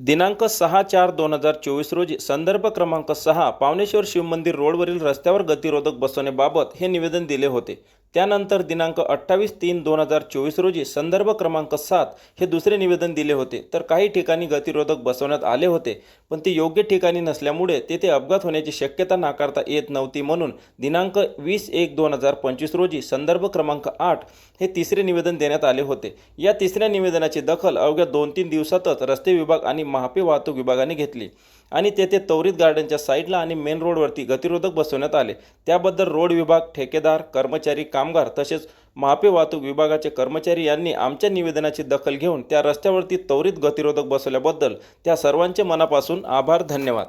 दिनांक सहा चार दोन हजार चोवीस रोजी संदर्भ क्रमांक सहा पावनेश्वर शिवमंदिर रोडवरील रस्त्यावर गतिरोधक बसवण्याबाबत हे निवेदन दिले होते. त्यानंतर दिनांक अठ्ठावीस तीन दोन हजार चोवीस रोजी संदर्भ क्रमांक सात हे दुसरे निवेदन दिले होते. तर काही ठिकाणी गतिरोधक बसवण्यात आले होते पण ते योग्य ठिकाणी नसल्यामुळे तेथे अपघात होण्याची शक्यता नाकारता येत नव्हती म्हणून दिनांक वीस एक दोन हजार पंचवीस रोजी संदर्भ क्रमांक आठ हे तिसरे निवेदन देण्यात आले होते. या तिसऱ्या निवेदनाची दखल अवघ्या दोन तीन दिवसातच रस्ते विभाग आणि महापे वाहतूक विभागाने घेतली आणि तेथे तौरित गार्डनच्या साईडला आणि मेन रोडवरती गतिरोधक बसवण्यात आले. त्याबद्दल रोड विभाग ठेकेदार कर्मचारी कामगार तसेच महापे वाहतूक विभागाचे कर्मचारी यांनी आमच्या निवेदनाची दखल घेऊन त्या रस्त्यावरती त्वरित गतिरोधक बसवल्याबद्दल त्या सर्वांचे मनापासून आभार धन्यवाद.